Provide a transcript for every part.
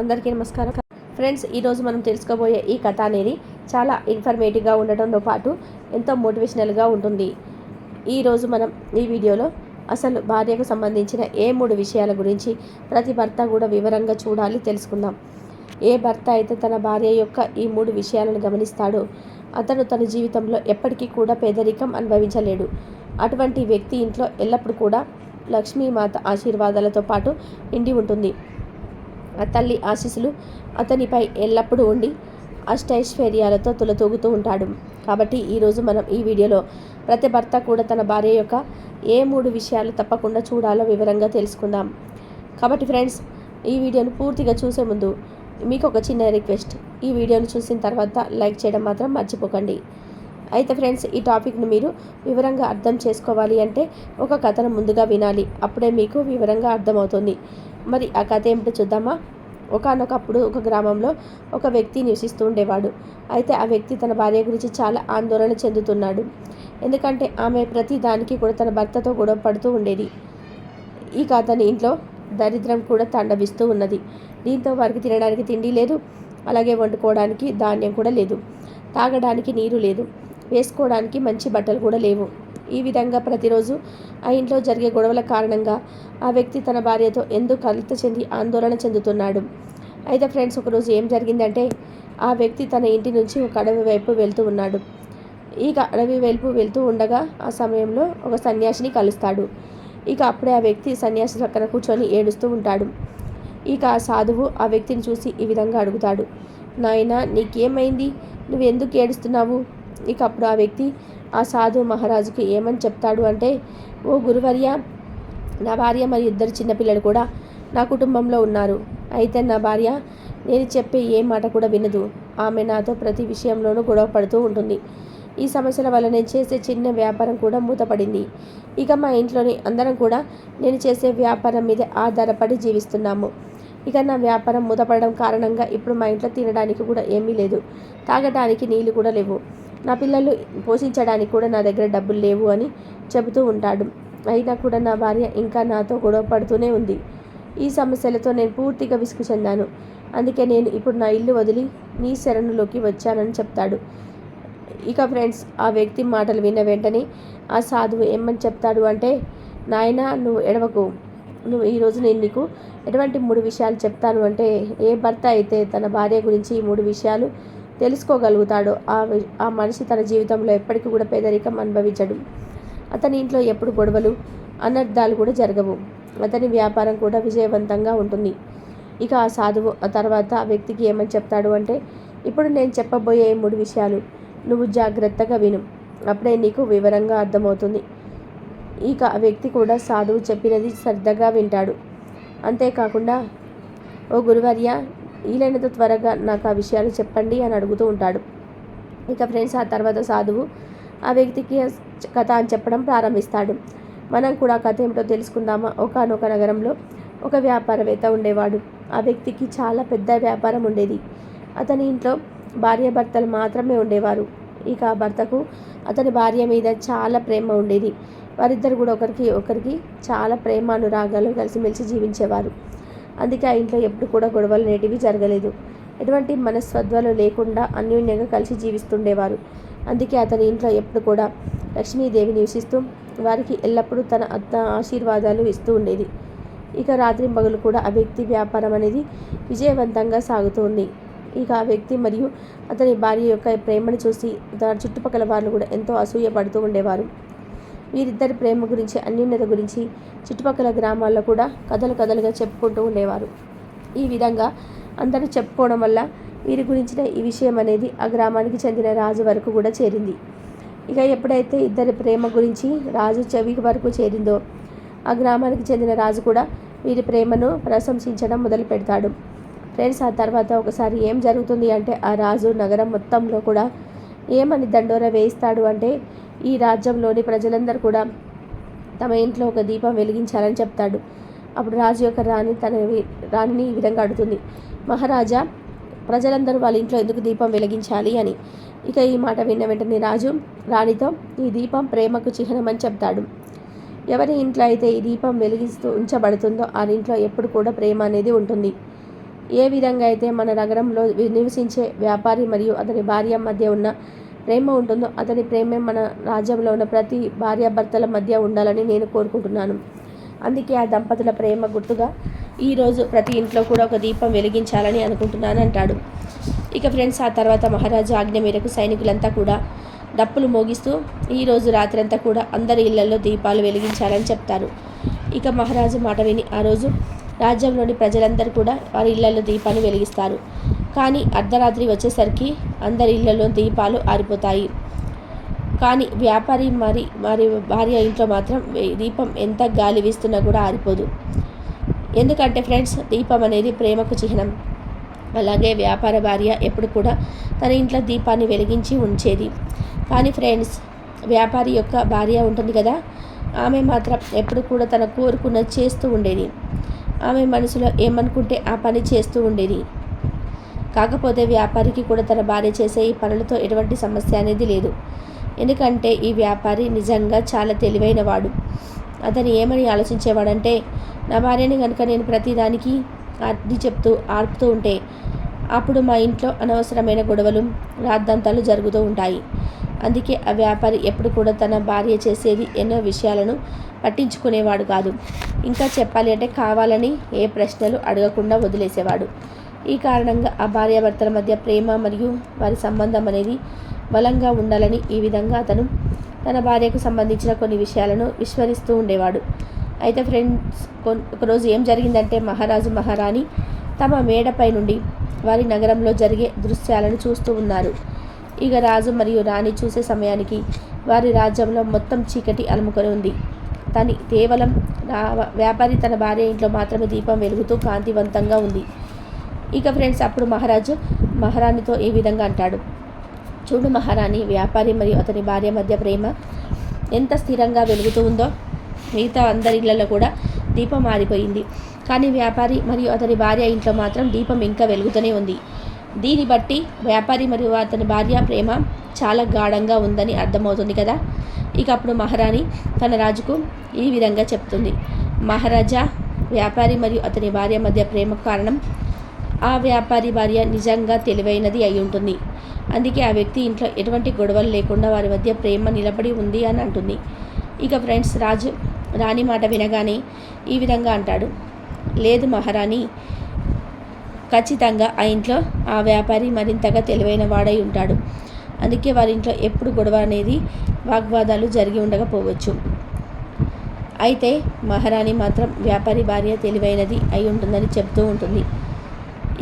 అందరికీ నమస్కారం. ఫ్రెండ్స్ ఈరోజు మనం తెలుసుకోబోయే ఈ కథ అనేది చాలా ఇన్ఫర్మేటివ్గా ఉండటంతో పాటు ఎంతో మోటివేషనల్గా ఉంటుంది. ఈరోజు మనం ఈ వీడియోలో అసలు భార్యకు సంబంధించిన ఏ మూడు విషయాల గురించి ప్రతి భర్త కూడా వివరంగా చూడాలి తెలుసుకుందాం. ఏ భర్త అయితే తన భార్య యొక్క ఈ మూడు విషయాలను గమనిస్తాడో అతను తన జీవితంలో ఎప్పటికీ కూడా పేదరికం అనుభవించలేడు. అటువంటి వ్యక్తి ఇంట్లో ఎల్లప్పుడూ కూడా లక్ష్మీమాత ఆశీర్వాదాలతో పాటు నిండి ఉంటుంది. ఆ తల్లి ఆశీస్సులు అతనిపై ఎల్లప్పుడూ ఉండి అష్టైశ్వర్యాలతో తులతూగుతూ ఉంటాడు. కాబట్టి ఈరోజు మనం ఈ వీడియోలో ప్రతి భర్త కూడా తన భార్య యొక్క ఏ మూడు విషయాలు తప్పకుండా చూడాలో వివరంగా తెలుసుకుందాం. కాబట్టి ఫ్రెండ్స్ ఈ వీడియోను పూర్తిగా చూసే ముందు మీకు ఒక చిన్న రిక్వెస్ట్. ఈ వీడియోను చూసిన తర్వాత లైక్ చేయడం మాత్రం మర్చిపోకండి. అయితే ఫ్రెండ్స్ ఈ టాపిక్ను మీరు వివరంగా అర్థం చేసుకోవాలి అంటే ఒక కథను ముందుగా వినాలి. అప్పుడే మీకు వివరంగా అర్థమవుతుంది. మరి ఆ కథ ఏమిటో చూద్దామా? ఒకనొకప్పుడు ఒక గ్రామంలో ఒక వ్యక్తి నివసిస్తూ ఉండేవాడు. అయితే ఆ వ్యక్తి తన భార్య గురించి చాలా ఆందోళన చెందుతున్నాడు. ఎందుకంటే ఆమె ప్రతి దానికి కూడా తన భర్తతో గొడవ పడుతూ ఉండేది. ఇక అతని ఇంట్లో దరిద్రం కూడా తండవిస్తూ ఉన్నది. దీంతో వారికి తినడానికి తిండి లేదు. అలాగే వండుకోవడానికి ధాన్యం కూడా లేదు. తాగడానికి నీరు లేదు. వేసుకోవడానికి మంచి బట్టలు కూడా లేవు. ఈ విధంగా ప్రతిరోజు ఆ ఇంట్లో జరిగే గొడవల కారణంగా ఆ వ్యక్తి తన భార్యతో ఎందుకు కలుత చెంది ఆందోళన చెందుతున్నాడు. అయితే ఫ్రెండ్స్ ఒకరోజు ఏం జరిగిందంటే ఆ వ్యక్తి తన ఇంటి నుంచి ఒక అడవి వైపు వెళ్తూ ఉన్నాడు. ఇక అడవి వైపు వెళ్తూ ఉండగా ఆ సమయంలో ఒక సన్యాసిని కలుస్తాడు. ఇక అప్పుడే ఆ వ్యక్తి సన్యాసి పక్కన కూర్చొని ఏడుస్తూ ఉంటాడు. ఇక ఆ సాధువు ఆ వ్యక్తిని చూసి ఈ విధంగా అడుగుతాడు. నాయన నీకేమైంది? నువ్వు ఎందుకు ఏడుస్తున్నావు? ఇక అప్పుడు ఆ వ్యక్తి ఆ సాధు మహారాజుకి ఏమని చెప్తాడు అంటే ఓ గురువర్య నా భార్య మరియు ఇద్దరు చిన్నపిల్లలు కూడా నా కుటుంబంలో ఉన్నారు. అయితే నా భార్య నేను చెప్పే ఏ మాట కూడా వినదు. ఆమె నాతో ప్రతి విషయంలోనూ గొడవ పడుతూ ఉంటుంది. ఈ సమస్యల వల్ల నేను చేసే చిన్న వ్యాపారం కూడా మూతపడింది. ఇక మా ఇంట్లోని అందరం కూడా నేను చేసే వ్యాపారం మీద ఆధారపడి జీవిస్తున్నాము. ఇక నా వ్యాపారం మూతపడడం కారణంగా ఇప్పుడు మా ఇంట్లో తినడానికి కూడా ఏమీ లేదు. తాగడానికి నీళ్ళు కూడా లేవు. నా పిల్లలు పోషించడానికి కూడా నా దగ్గర డబ్బులు లేవు అని చెబుతూ ఉంటాడు. అయినా కూడా నా భార్య ఇంకా నాతో గొడవ పడుతూనే ఉంది. ఈ సమస్యలతో నేను పూర్తిగా విసుగు చెందాను. అందుకే నేను ఇప్పుడు నా ఇల్లు వదిలి నీ శరణులోకి వచ్చానని చెప్తాడు. ఇక ఫ్రెండ్స్ ఆ వ్యక్తి మాటలు విన్న వెంటనే ఆ సాధువు ఏమని చెప్తాడు అంటే నాయన నువ్వు ఎడవకు నువ్వు ఈరోజు నేను నీకు ఎటువంటి మూడు విషయాలు చెప్తాను అంటే ఏ భర్త అయితే తన భార్య గురించి ఈ మూడు విషయాలు తెలుసుకోగలుగుతాడో ఆ ఆ మనిషి తన జీవితంలో ఎప్పటికీ కూడా పేదరికం అనుభవించడు. అతని ఇంట్లో ఎప్పుడు గొడవలు అనర్థాలు కూడా జరగవు. అతని వ్యాపారం కూడా విజయవంతంగా ఉంటుంది. ఇక ఆ సాధువు ఆ తర్వాత ఆ వ్యక్తికి ఏమని చెప్తాడు అంటే ఇప్పుడు నేను చెప్పబోయే మూడు విషయాలు నువ్వు జాగ్రత్తగా విను. అప్పుడే నీకు వివరంగా అర్థమవుతుంది ఇక ఆ వ్యక్తి కూడా సాధువు చెప్పినది శ్రద్ధగా వింటాడు. అంతేకాకుండా ఓ గురువర్య వీలైనంత త్వరగా నాకు ఆ విషయాలు చెప్పండి అని అడుగుతూ ఉంటాడు. ఇక ఫ్రెండ్స్ ఆ తర్వాత సాధువు ఆ వ్యక్తికి కథ అని చెప్పడం ప్రారంభిస్తాడు. మనం కూడా కథ ఏమిటో తెలుసుకుందామా? ఒకనొక నగరంలో ఒక వ్యాపారవేత్త ఉండేవాడు. ఆ వ్యక్తికి చాలా పెద్ద వ్యాపారం ఉండేది. అతని ఇంట్లో భార్యాభర్తలు మాత్రమే ఉండేవారు. ఇక ఆ భర్తకు అతని భార్య మీద చాలా ప్రేమ ఉండేది. వారిద్దరు కూడా ఒకరికి ఒకరికి చాలా ప్రేమ అనురాగాలు కలిసిమెలిసి జీవించేవారు. అందుకే ఆ ఇంట్లో ఎప్పుడు కూడా గొడవలు నేటివి జరగలేదు. ఎటువంటి మనస్వద్వాలు లేకుండా అన్యోన్యంగా కలిసి జీవిస్తుండేవారు. అందుకే అతని ఇంట్లో ఎప్పుడు కూడా లక్ష్మీదేవి నివసిస్తూ వారికి ఎల్లప్పుడూ తన అత్త ఆశీర్వాదాలు ఇస్తూ ఉండేది. ఇక రాత్రి పగులు కూడా ఆ వ్యక్తి వ్యాపారం అనేది విజయవంతంగా సాగుతోంది. ఇక ఆ వ్యక్తి మరియు అతని భార్య యొక్క ప్రేమను చూసి తన చుట్టుపక్కల వాళ్ళు కూడా ఎంతో అసూయపడుతూ ఉండేవారు. వీరిద్దరి ప్రేమ గురించి అన్యోన్యత గురించి చుట్టుపక్కల గ్రామాల్లో కూడా కథలు కథలుగా చెప్పుకుంటూ ఉండేవారు. ఈ విధంగా అందరూ చెప్పుకోవడం వల్ల వీరి గురించిన ఈ విషయం అనేది ఆ గ్రామానికి చెందిన రాజు వరకు కూడా చేరింది. ఇక ఎప్పుడైతే ఇద్దరి ప్రేమ గురించి రాజు చెవి వరకు చేరిందో ఆ గ్రామానికి చెందిన రాజు కూడా వీరి ప్రేమను ప్రశంసించడం మొదలు పెడతాడు. ఫ్రెండ్స్ ఆ తర్వాత ఒకసారి ఏం జరుగుతుంది అంటే ఆ రాజు నగరం మొత్తంలో కూడా ఏమని దండోర వేయిస్తాడు అంటే ఈ రాజ్యంలోని ప్రజలందరూ కూడా తమ ఇంట్లో ఒక దీపం వెలిగించాలని చెప్తాడు. అప్పుడు రాజు యొక్క రాణి తన రాణిని ఈ విధంగా అడుగుతుంది. మహారాజా ప్రజలందరూ వాళ్ళ ఇంట్లో ఎందుకు దీపం వెలిగించాలి అని. ఇక ఈ మాట విన్న వెంటనే రాజు రాణితో ఈ దీపం ప్రేమకు చిహ్నం అని చెప్తాడు. ఎవరి ఇంట్లో అయితే ఈ దీపం వెలిగిస్తూ ఉంచబడుతుందో ఆ ఇంట్లో ఎప్పుడు కూడా ప్రేమ అనేది ఉంటుంది. ఏ విధంగా అయితే మన నగరంలో నివసించే వ్యాపారి మరియు అతని భార్య మధ్య ఉన్న ప్రేమ ఉంటుందో అతని ప్రేమే మన రాజ్యంలో ఉన్న ప్రతి భార్యాభర్తల మధ్య ఉండాలని నేను కోరుకుంటున్నాను. అందుకే ఆ దంపతుల ప్రేమ గుర్తుగా ఈరోజు ప్రతి ఇంట్లో కూడా ఒక దీపం వెలిగించాలని అనుకుంటున్నాను అంటాడు. ఇక ఫ్రెండ్స్ ఆ తర్వాత మహారాజు ఆజ్ఞ మేరకు సైనికులంతా కూడా డప్పులు మోగిస్తూ ఈరోజు రాత్రంతా కూడా అందరి ఇళ్ళలో దీపాలు వెలిగించాలని చెప్తారు. ఇక మహారాజు మాట విని ఆ రోజు రాజ్యంలోని ప్రజలందరూ కూడా వారి ఇళ్ళలో దీపాలు వెలిగిస్తారు. కానీ అర్ధరాత్రి వచ్చేసరికి అందరి ఇళ్ళలో దీపాలు ఆరిపోతాయి. కానీ వ్యాపారి మరి మరి భార్య ఇంట్లో మాత్రం దీపం ఎంత గాలి వీస్తున్నా కూడా ఆరిపోదు. ఎందుకంటే ఫ్రెండ్స్ దీపం అనేది ప్రేమకు చిహ్నం. అలాగే వ్యాపార భార్య ఎప్పుడు కూడా తన ఇంట్లో దీపాన్ని వెలిగించి ఉంచేది. కానీ ఫ్రెండ్స్ వ్యాపారి యొక్క భార్య ఉంటుంది కదా ఆమె మాత్రం ఎప్పుడు కూడా తన కోరుకున్నది చేస్తూ ఉండేది. ఆమె మనసులో ఏమనుకుంటే ఆ పని చేస్తూ ఉండేది. కాకపోతే వ్యాపారికి కూడా తన భార్య చేసే ఈ పనులతో ఎటువంటి సమస్య అనేది లేదు. ఎందుకంటే ఈ వ్యాపారి నిజంగా చాలా తెలివైనవాడు అతను ఏమని ఆలోచించేవాడంటే నా భార్యని కనుక నేను ప్రతిదానికి అది చెప్తూ ఆర్పుతూ ఉంటే అప్పుడు మా ఇంట్లో అనవసరమైన గొడవలు రాద్ధాంతాలు జరుగుతూ ఉంటాయి. అందుకే ఆ వ్యాపారి ఎప్పుడు కూడా తన భార్య చేసేది ఎన్నో విషయాలను పట్టించుకునేవాడు కాదు. ఇంకా చెప్పాలి అంటే కావాలని ఏ ప్రశ్నలు అడగకుండా వదిలేసేవాడు. ఈ కారణంగా ఆ భార్యాభర్తల మధ్య ప్రేమ మరియు వారి సంబంధం అనేది బలంగా ఉండాలని ఈ విధంగా అతను తన భార్యకు సంబంధించిన కొన్ని విషయాలను విస్మరిస్తూ ఉండేవాడు. అయితే ఫ్రెండ్స్ ఒకరోజు ఏం జరిగిందంటే మహారాజు మహారాణి తమ మేడపై నుండి వారి నగరంలో జరిగే దృశ్యాలను చూస్తూ ఉన్నారు. ఇక రాజు మరియు రాణి చూసే సమయానికి వారి రాజ్యంలో మొత్తం చీకటి అలుముకొని ఉంది. తని కేవలం వ్యాపారి తన భార్య ఇంట్లో మాత్రమే దీపం వెలుగుతూ కాంతివంతంగా ఉంది. ఇక ఫ్రెండ్స్ అప్పుడు మహారాజు మహారాణితో ఈ విధంగా అంటాడు? చూడు మహారాణి వ్యాపారి మరియు అతని భార్య మధ్య ప్రేమ ఎంత స్థిరంగా వెలుగుతూ ఉందో మిగతా అందరి ఇళ్ళలో కూడా దీపం మారిపోయింది కానీ వ్యాపారి మరియు అతని భార్య ఇంట్లో మాత్రం దీపం ఇంకా వెలుగుతూనే ఉంది. దీన్ని బట్టి వ్యాపారి మరియు అతని భార్య ప్రేమ చాలా గాఢంగా ఉందని అర్థమవుతుంది కదా? ఇక అప్పుడు మహారాణి తన రాజుకు ఈ విధంగా చెప్తుంది. మహారాజా వ్యాపారి మరియు అతని భార్య మధ్య ప్రేమ కారణం ఆ వ్యాపారి భార్య నిజంగా తెలివైనది అయి ఉంటుంది. అందుకే ఆ వ్యక్తి ఇంట్లో ఎటువంటి గొడవలు లేకుండా వారి మధ్య ప్రేమ నిలబడి ఉంది అని అంటుంది. ఇక ఫ్రెండ్స్ రాజు రాణి మాట వినగానే ఈ విధంగా అంటాడు. లేదు మహారాణి ఖచ్చితంగా ఆ ఇంట్లో ఆ వ్యాపారి మరింతగా తెలివైన వాడై ఉంటాడు. అందుకే వారి ఇంట్లో ఎప్పుడు గొడవ అనేది వాగ్వాదాలు జరిగి ఉండకపోవచ్చు. అయితే మహారాణి మాత్రం వ్యాపారి భార్య తెలివైనది అయి ఉంటుందని చెప్తూ ఉంటుంది.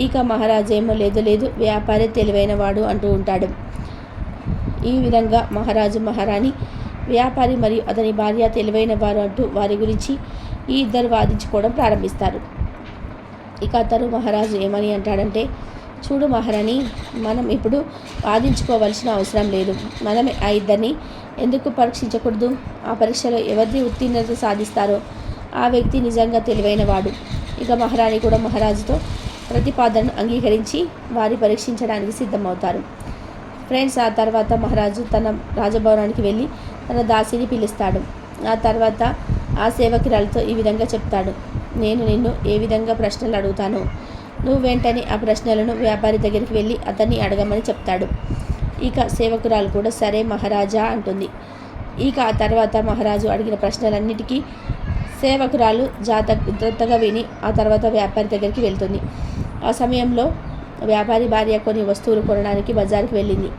ఇక మహారాజేమో లేదు లేదు. వ్యాపారి తెలివైన వాడు అంటూ ఉంటాడు. ఈ విధంగా మహారాజు మహారాణి వ్యాపారి మరియు అతని భార్య తెలివైన వారు అంటూ వారి గురించి ఈ ఇద్దరు వాదించుకోవడం ప్రారంభిస్తారు. ఇక అతను మహారాజు ఏమని అంటాడంటే చూడు మహారాణి మనం ఇప్పుడు వాదించుకోవాల్సిన అవసరం లేదు. మనమే ఆ ఇద్దరిని ఎందుకు పరీక్షించకూడదు? ఆ పరీక్షలో ఎవరిది ఉత్తీర్ణత సాధిస్తారో ఆ వ్యక్తి నిజంగా తెలివైన వాడు ఇక మహారాణి కూడా మహారాజుతో ప్రతిపాదనను అంగీకరించి వారి పరీక్షించడానికి సిద్ధమవుతారు. ఫ్రెండ్స్ ఆ తర్వాత మహారాజు తన రాజభవనానికి వెళ్ళి తన దాసిని పిలుస్తాడు. ఆ తర్వాత ఆ సేవకురాలతో ఈ విధంగా చెప్తాడు. నేను నిన్ను ఏ విధంగా ప్రశ్నలు అడుగుతాను నువ్వు వెంటనే ఆ ప్రశ్నలను వ్యాపారి దగ్గరికి వెళ్ళి అతన్ని అడగమని చెప్తాడు. ఇక సేవకురాలు కూడా సరే మహారాజా అంటుంది. ఇక ఆ తర్వాత మహారాజు అడిగిన ప్రశ్నలన్నిటికీ సేవకురాలు జాగ్రత్తగా విని ఆ తర్వాత వ్యాపారి దగ్గరికి వెళ్తుంది. ఆ సమయంలో వ్యాపారి భార్య కొన్ని వస్తువులు కొనడానికి బజార్కి వెళ్ళింది.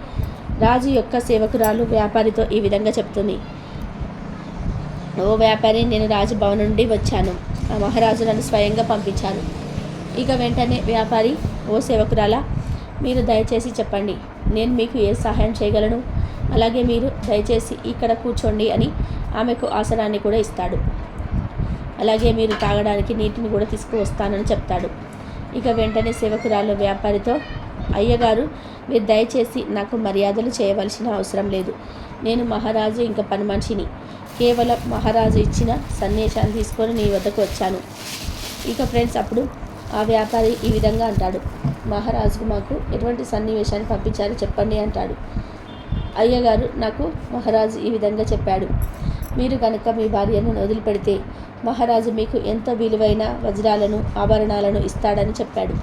రాజు యొక్క సేవకురాలు వ్యాపారితో ఈ విధంగా చెప్తుంది. ఓ వ్యాపారి నేను రాజభవన్ నుండి వచ్చాను. ఆ మహారాజు నన్ను స్వయంగా పంపించాను ఇక వెంటనే వ్యాపారి ఓ సేవకురాలా మీరు దయచేసి చెప్పండి. నేను మీకు ఏ సహాయం చేయగలను? అలాగే మీరు దయచేసి ఇక్కడ కూర్చోండి అని ఆమెకు ఆసనాన్ని కూడా ఇస్తాడు. అలాగే మీరు తాగడానికి నీటిని కూడా తీసుకువస్తానని చెప్తాడు. ఇక వెంటనే సేవకురాలు వ్యాపారితో అయ్యగారు మీరు దయచేసి నాకు మర్యాదలు చేయవలసిన అవసరం లేదు. నేను మహారాజు ఇంకా పని మనిషిని కేవలం మహారాజు ఇచ్చిన సందేశాన్ని తీసుకొని నీ వద్దకు వచ్చాను. ఇక ఫ్రెండ్స్ అప్పుడు ఆ వ్యాపారి ఈ విధంగా అంటాడు. మహారాజుకు మాకు ఎటువంటి సన్నివేశాన్ని పంపించారో చెప్పండి అంటాడు. అయ్యగారు నాకు మహారాజు ఈ విధంగా చెప్పాడు. మీరు కనుక మీ భార్యను వదిలిపెడితే మహారాజు మీకు ఎంతో విలువైన వజ్రాలను ఆభరణాలను ఇస్తాడని చెప్పాడు.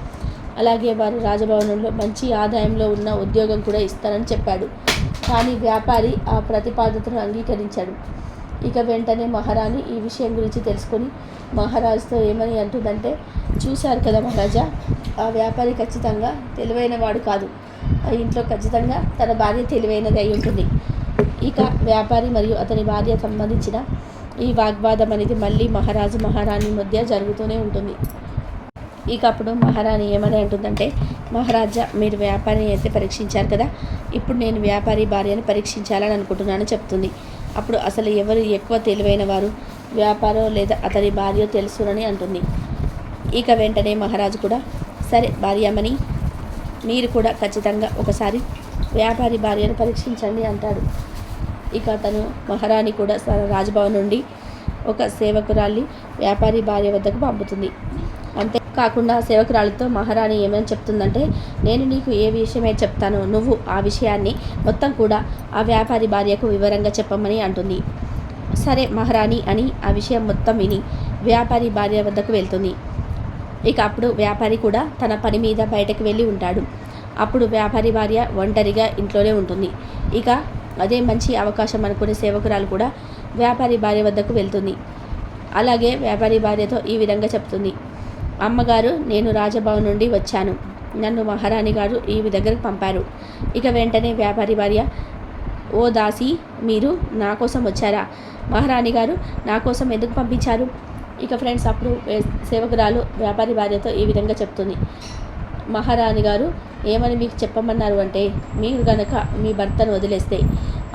అలాగే వారు రాజభవనంలో మంచి ఆదాయంలో ఉన్న ఉద్యోగం కూడా ఇస్తానని చెప్పాడు. కానీ వ్యాపారి ఆ ప్రతిపాదతను అంగీకరించాడు. ఇక వెంటనే మహారాణి ఈ విషయం గురించి తెలుసుకొని మహారాజుతో ఏమని అంటుందంటే చూశారు కదా మహారాజా ఆ వ్యాపారి ఖచ్చితంగా తెలివైన వాడు కాదు. ఆ ఇంట్లో ఖచ్చితంగా తన భార్య తెలివైనది అయి ఉంటుంది. ఇక వ్యాపారి మరియు అతని భార్య సంబంధించిన ఈ వాగ్వాదం అనేది మళ్ళీ మహారాజు మహారాణి మధ్య జరుగుతూనే ఉంటుంది. ఇక అప్పుడు మహారాణి ఏమని అంటుందంటే మహారాజా మీరు వ్యాపారిని అయితే పరీక్షించారు కదా? ఇప్పుడు నేను వ్యాపారి భార్యని పరీక్షించాలని అనుకుంటున్నాను చెప్తుంది. అప్పుడు అసలు ఎవరు ఎక్కువ తెలివైన వారు? వ్యాపారం లేదా అతని భార్య తెలుసునని అంటుంది. ఇక వెంటనే మహారాజు కూడా సరే భార్యమని మీరు కూడా ఖచ్చితంగా ఒకసారి వ్యాపారి భార్యను పరీక్షించండి అంటాడు. ఇక అతను మహారాణి కూడా రాజభవన్ నుండి ఒక సేవకురాలి వ్యాపారి భార్య వద్దకు పంపుతుంది. అంతే కాకుండా మహారాణి ఏమని చెప్తుందంటే నేను నీకు ఏ విషయమే చెప్తానో నువ్వు ఆ విషయాన్ని మొత్తం కూడా ఆ వ్యాపారి భార్యకు వివరంగా చెప్పమని అంటుంది. సరే మహారాణి అని ఆ విషయం మొత్తం విని వ్యాపారి భార్య వద్దకు వెళ్తుంది. ఇక అప్పుడు వ్యాపారి కూడా తన పని మీద బయటకు వెళ్ళి ఉంటాడు. అప్పుడు వ్యాపారి భార్య ఒంటరిగా ఇంట్లోనే ఉంటుంది. ఇక అదే మంచి అవకాశం అనుకునే సేవకురాలు కూడా వ్యాపారి భార్య వద్దకు వెళ్తుంది. అలాగే వ్యాపారి భార్యతో ఈ విధంగా చెప్తుంది. అమ్మగారు నేను రాజభవన్ నుండి వచ్చాను. నన్ను మహారాణి గారు ఈ దగ్గరకు పంపారు. ఇక వెంటనే వ్యాపారి భార్య ఓ దాసి మీరు నా కోసం వచ్చారా? మహారాణి గారు నా కోసం ఎందుకు పంపించారు? ఇక ఫ్రెండ్స్ అప్పుడు సేవకురాలు వ్యాపారి భార్యతో ఈ విధంగా చెప్తుంది. మహారాణి గారు ఏమని మీకు చెప్పమన్నారు అంటే మీరు గనక మీ భర్తను వదిలేస్తే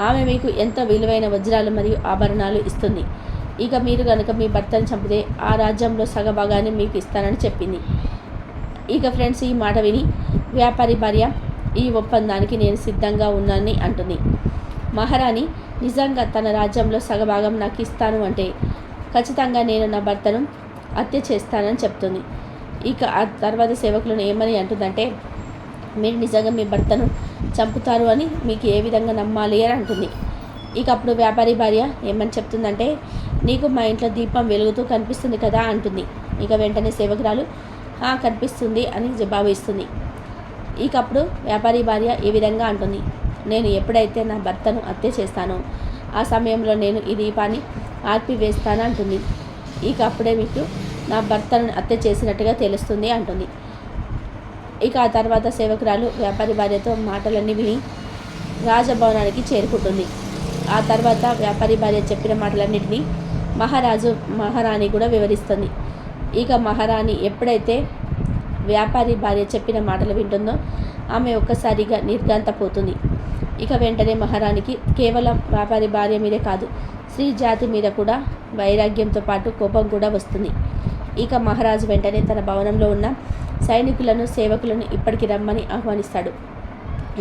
ఆమె మీకు ఎంత విలువైన వజ్రాలు మరియు ఆభరణాలు ఇస్తుంది. ఇక మీరు గనక మీ భర్తను చంపితే ఆ రాజ్యంలో సగభాగాన్ని మీకు ఇస్తానని చెప్పింది. ఇక ఫ్రెండ్స్ ఈ మాట విని వ్యాపారి భార్య ఈ ఒప్పందానికి నేను సిద్ధంగా ఉన్నానని అంటుంది. మహారాణి నిజంగా తన రాజ్యంలో సగభాగం నాకు ఇస్తాను అంటే ఖచ్చితంగా నేను నా భర్తను హత్య చేస్తానని చెప్తుంది. ఇక ఆ తర్వాత సేవకులను ఏమని అంటుందంటే మీరు నిజంగా మీ భర్తను చంపుతారు అని మీకు ఏ విధంగా నమ్మాలి? అని అంటుంది. ఇక అప్పుడు వ్యాపారి భార్య ఏమని చెప్తుందంటే నీకు మా ఇంట్లో దీపం వెలుగుతూ కనిపిస్తుంది కదా అంటుంది. ఇక వెంటనే సేవకురాలు కనిపిస్తుంది అని జవాబు ఇస్తుంది. ఇక అప్పుడు వ్యాపారి భార్య ఈ విధంగా అంటుంది. నేను ఎప్పుడైతే నా భర్తను హత్య చేస్తానో ఆ సమయంలో నేను ఈ దీపాన్ని ఆర్పివేస్తాను అంటుంది. ఇక అప్పుడే మీకు నా భర్తను హత్య చేసినట్టుగా తెలుస్తుంది అంటుంది. ఇక ఆ తర్వాత సేవకురాలు వ్యాపారి భార్యతో మాటలన్నీ విని రాజభవనానికి చేరుకుంటుంది. ఆ తర్వాత వ్యాపారి భార్య చెప్పిన మాటలన్నింటినీ మహారాజు మహారాణి కూడా వివరిస్తుంది. ఇక మహారాణి ఎప్పుడైతే వ్యాపారి భార్య చెప్పిన మాటలు వింటుందో ఆమె ఒక్కసారిగా నిర్గాంతపోతుంది ఇక వెంటనే మహారాణికి కేవలం వ్యాపారి భార్య మీదే కాదు స్త్రీ జాతి మీద కూడా వైరాగ్యంతో పాటు కోపం కూడా వస్తుంది. ఇక మహారాజు వెంటనే తన భవనంలో ఉన్న సైనికులను సేవకులను ఇప్పటికి రమ్మని ఆహ్వానిస్తాడు.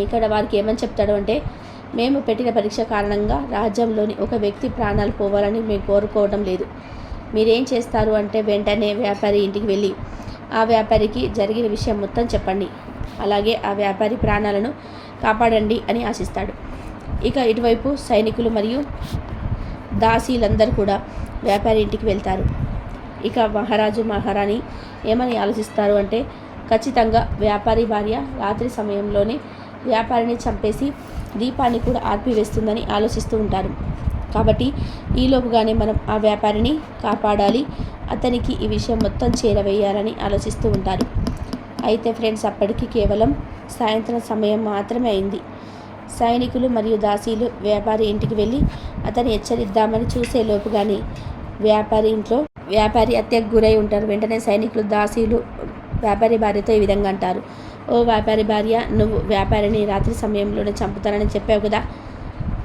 ఇక్కడ వారికి ఏమని చెప్తాడు అంటే మేము పెట్టిన పరీక్ష కారణంగా రాజ్యంలోని ఒక వ్యక్తి ప్రాణాలు పోవాలని మేము కోరుకోవడం లేదు. మీరేం చేస్తారు అంటే వెంటనే వ్యాపారి ఇంటికి వెళ్ళి ఆ వ్యాపారికి జరిగిన విషయం మొత్తం చెప్పండి. అలాగే ఆ వ్యాపారి ప్రాణాలను కాపాడండి అని ఆశిస్తాడు. ఇక ఇటువైపు సైనికులు మరియు దాసీలందరూ కూడా వ్యాపారి ఇంటికి వెళ్తారు. ఇక మహారాజు మహారాణి ఏమని ఆలోచిస్తారు అంటే ఖచ్చితంగా వ్యాపారి భార్య రాత్రి సమయంలోనే వ్యాపారిని చంపేసి దీపాన్ని కూడా ఆర్పివేస్తుందని ఆలోచిస్తూ ఉంటారు. కాబట్టి ఈలోపుగానే మనం ఆ వ్యాపారిని కాపాడాలి అతనికి ఈ విషయం మొత్తం చేరవేయాలని ఆలోచిస్తూ ఉంటారు. అయితే ఫ్రెండ్స్ అప్పటికి కేవలం సాయంత్రం సమయం మాత్రమే అయింది. సైనికులు మరియు దాసీలు వ్యాపారి ఇంటికి వెళ్ళి అతన్ని హెచ్చరిద్దామని చూసే కానీ వ్యాపారి ఇంట్లో వ్యాపారి హత్యకు గురై ఉంటారు. వెంటనే సైనికులు దాసీలు వ్యాపారి భార్యతో ఈ విధంగా అంటారు. ఓ వ్యాపారి భార్య నువ్వు వ్యాపారిని రాత్రి సమయంలోనే చంపుతానని చెప్పావు కదా!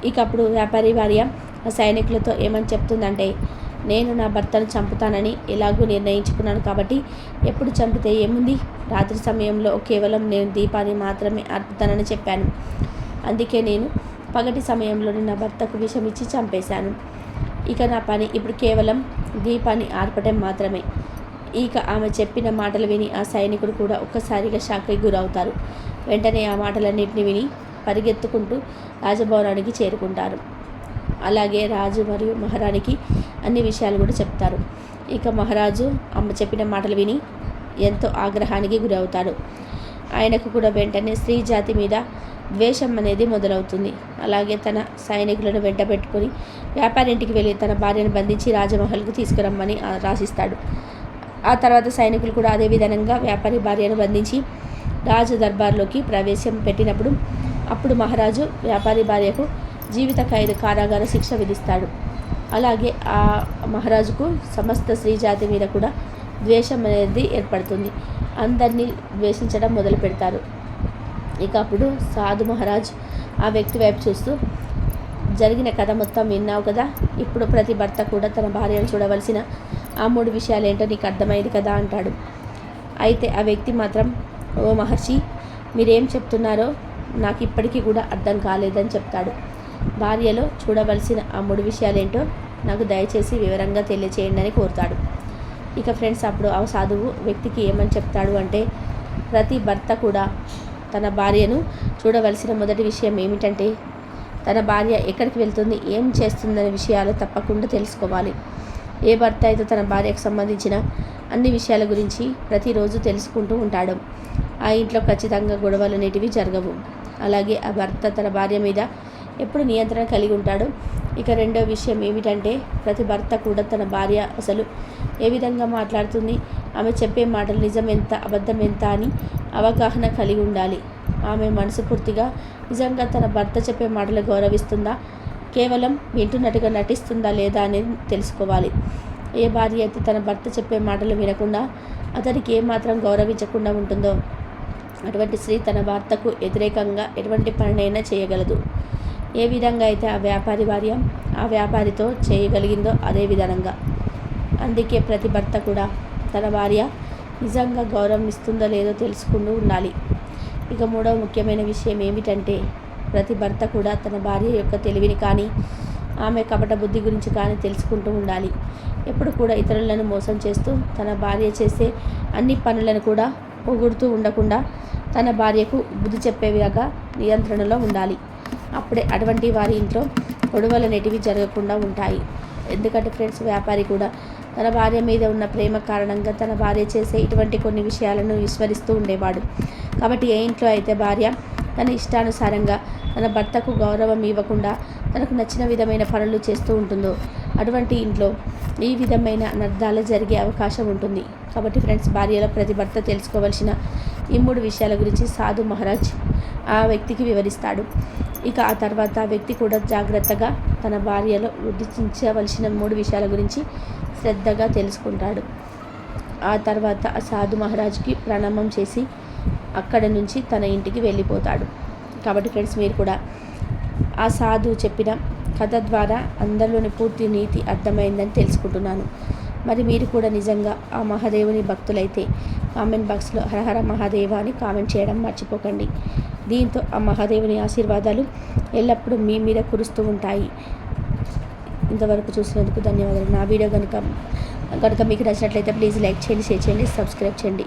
ఇక అప్పుడు వ్యాపారి భార్య సైనికులతో ఏమని చెప్తుందంటే నేను నా భర్తను చంపుతానని ఎలాగూ నిర్ణయించుకున్నాను కాబట్టి ఎప్పుడు చంపితే ఏముంది? రాత్రి సమయంలో కేవలం నేను దీపాన్ని మాత్రమే అర్పుతానని చెప్పాను. అందుకే నేను పగటి సమయంలోనే నా భర్తకు విషం ఇచ్చి చంపేశాను. ఇక నా పని ఇప్పుడు కేవలం దీపాన్ని ఆర్పటం మాత్రమే. ఇక ఆమె చెప్పిన మాటలు విని ఆ సైనికుడు కూడా ఒక్కసారిగా షాక్కి గురవుతారు. వెంటనే ఆ మాటలన్నింటిని విని పరిగెత్తుకుంటూ రాజభవనానికి చేరుకుంటారు. అలాగే రాజు మరియు మహారాణికి అన్ని విషయాలు కూడా చెప్తారు. ఇక మహారాజు అమ్మ చెప్పిన మాటలు విని ఎంతో ఆగ్రహానికి గురవుతాడు. ఆయనకు కూడా వెంటనే స్త్రీ జాతి మీద ద్వేషం అనేది మొదలవుతుంది. అలాగే తన సైనికులను వెంట పెట్టుకొని వ్యాపారి ఇంటికి వెళ్ళి తన భార్యను బంధించి రాజమహల్కు తీసుకురమ్మని రాసిస్తాడు. ఆ తర్వాత సైనికులు కూడా అదే విధంగా వ్యాపారి భార్యను బంధించి రాజు దర్బార్లోకి ప్రవేశం పెట్టినప్పుడు అప్పుడు మహారాజు వ్యాపారి భార్యకు జీవిత ఖైదు కారాగార శిక్ష విధిస్తాడు. అలాగే ఆ మహారాజుకు సమస్త స్త్రీ జాతి మీద కూడా ద్వేషం అనేది ఏర్పడుతుంది. అందరినీ ద్వేషించడం మొదలు పెడతారు. ఇక అప్పుడు సాధు మహారాజ్ ఆ వ్యక్తి వైపు చూస్తూ జరిగిన కథ మొత్తం విన్నావు కదా? ఇప్పుడు ప్రతి భర్త కూడా తన భార్యను చూడవలసిన ఆ మూడు విషయాలు ఏంటో నీకు అర్థమైంది కదా? అంటాడు. అయితే ఆ వ్యక్తి మాత్రం ఓ మహర్షి మీరేం చెప్తున్నారో నాకు ఇప్పటికీ కూడా అర్థం కాలేదని చెప్తాడు. భార్యలో చూడవలసిన ఆ మూడు విషయాలేంటో నాకు దయచేసి వివరంగా తెలియచేయండి అని కోరుతాడు. ఇక ఫ్రెండ్స్ అప్పుడు ఆ సాధువు వ్యక్తికి ఏమని చెప్తాడు అంటే ప్రతి భర్త కూడా తన భార్యను చూడవలసిన మొదటి విషయం ఏమిటంటే తన భార్య ఎక్కడికి వెళ్తుంది ఏం చేస్తుందనే విషయాలు తప్పకుండా తెలుసుకోవాలి. ఏ భర్త అయితే తన భార్యకు సంబంధించిన అన్ని విషయాల గురించి ప్రతిరోజు తెలుసుకుంటూ ఉంటాడు ఆ ఇంట్లో ఖచ్చితంగా గొడవలు అనేటివి జరగవు. అలాగే ఆ భర్త తన భార్య మీద ఎప్పుడు నియంత్రణ కలిగి ఉంటాడు. ఇక రెండో విషయం ఏమిటంటే ప్రతి భర్త కూడా తన భార్య అసలు ఏ విధంగా మాట్లాడుతుంది? ఆమె చెప్పే మాటలు నిజం ఎంత అబద్ధం ఎంత అని అవగాహన కలిగి ఉండాలి. ఆమె మనసుపూర్తిగా నిజంగా తన భర్త చెప్పే మాటలు గౌరవిస్తుందా? కేవలం వింటున్నట్టుగా నటిస్తుందా లేదా అనేది తెలుసుకోవాలి. ఏ భార్య అయితే తన భర్త చెప్పే మాటలు వినకుండా అతనికి ఏమాత్రం గౌరవించకుండా ఉంటుందో అటువంటి స్త్రీ తన భర్తకు వ్యతిరేకంగా ఎటువంటి పనినైనా చేయగలదు. ఏ విధంగా అయితే ఆ వ్యాపారి భార్య ఆ వ్యాపారితో చేయగలిగిందో అదే విధంగా అందుకే ప్రతి భర్త కూడా తన భార్య నిజంగా గౌరవం ఇస్తుందో లేదో తెలుసుకుంటూ ఉండాలి. ఇక మూడవ ముఖ్యమైన విషయం ఏమిటంటే ప్రతి భర్త కూడా తన భార్య యొక్క తెలివిని కానీ ఆమె కపట బుద్ధి గురించి కానీ తెలుసుకుంటూ ఉండాలి. ఎప్పుడు కూడా ఇతరులను మోసం చేస్తూ తన భార్య చేసే అన్ని పనులను కూడా పొగుడుతూ ఉండకుండా తన భార్యకు బుద్ధి చెప్పేవిగా నియంత్రణలో ఉండాలి. అప్పుడే అటువంటి వారి ఇంట్లో గొడవలు అనేటివి జరగకుండా ఉంటాయి. ఎందుకంటే ఫ్రెండ్స్ వ్యాపారి కూడా తన భార్య మీద ఉన్న ప్రేమ కారణంగా తన భార్య చేసే ఇటువంటి కొన్ని విషయాలను విస్మరిస్తూ ఉండేవాడు. కాబట్టి ఏ ఇంట్లో అయితే భార్య తన ఇష్టానుసారంగా తన భర్తకు గౌరవం ఇవ్వకుండా తనకు నచ్చిన విధమైన పనులు చేస్తూ ఉంటుందో అటువంటి ఇంట్లో ఈ విధమైన అనర్థాలు జరిగే అవకాశం ఉంటుంది. కాబట్టి ఫ్రెండ్స్ భార్యలో ప్రతి భర్త తెలుసుకోవలసిన ఈ మూడు విషయాల గురించి సాధు మహారాజ్ ఆ వ్యక్తికి వివరిస్తాడు. ఇక ఆ తర్వాత ఆ వ్యక్తి కూడా జాగ్రత్తగా తన భార్యలో ఉద్దేశించవలసిన మూడు విషయాల గురించి శ్రద్ధగా తెలుసుకుంటాడు. ఆ తర్వాత ఆ సాధు మహారాజుకి ప్రణామం చేసి అక్కడ నుంచి తన ఇంటికి వెళ్ళిపోతాడు. కాబట్టి ఫ్రెండ్స్ మీరు కూడా ఆ సాధు చెప్పిన కథ ద్వారా అందరిలోని పూర్తి నీతి అర్థమైందని తెలుసుకుంటున్నాను. మరి మీరు కూడా నిజంగా ఆ మహాదేవుని భక్తులైతే కామెంట్ బాక్స్లో హరహర మహాదేవ అని కామెంట్ చేయడం మర్చిపోకండి. దీంతో ఆ మహాదేవుని ఆశీర్వాదాలు ఎల్లప్పుడూ మీ మీద కురుస్తూ ఉంటాయి. ఇంతవరకు చూసినందుకు ధన్యవాదాలు. నా వీడియో కనుక కనుక మీకు నచ్చినట్లయితే ప్లీజ్ లైక్ చేయండి షేర్ చేయండి సబ్స్క్రైబ్ చేయండి.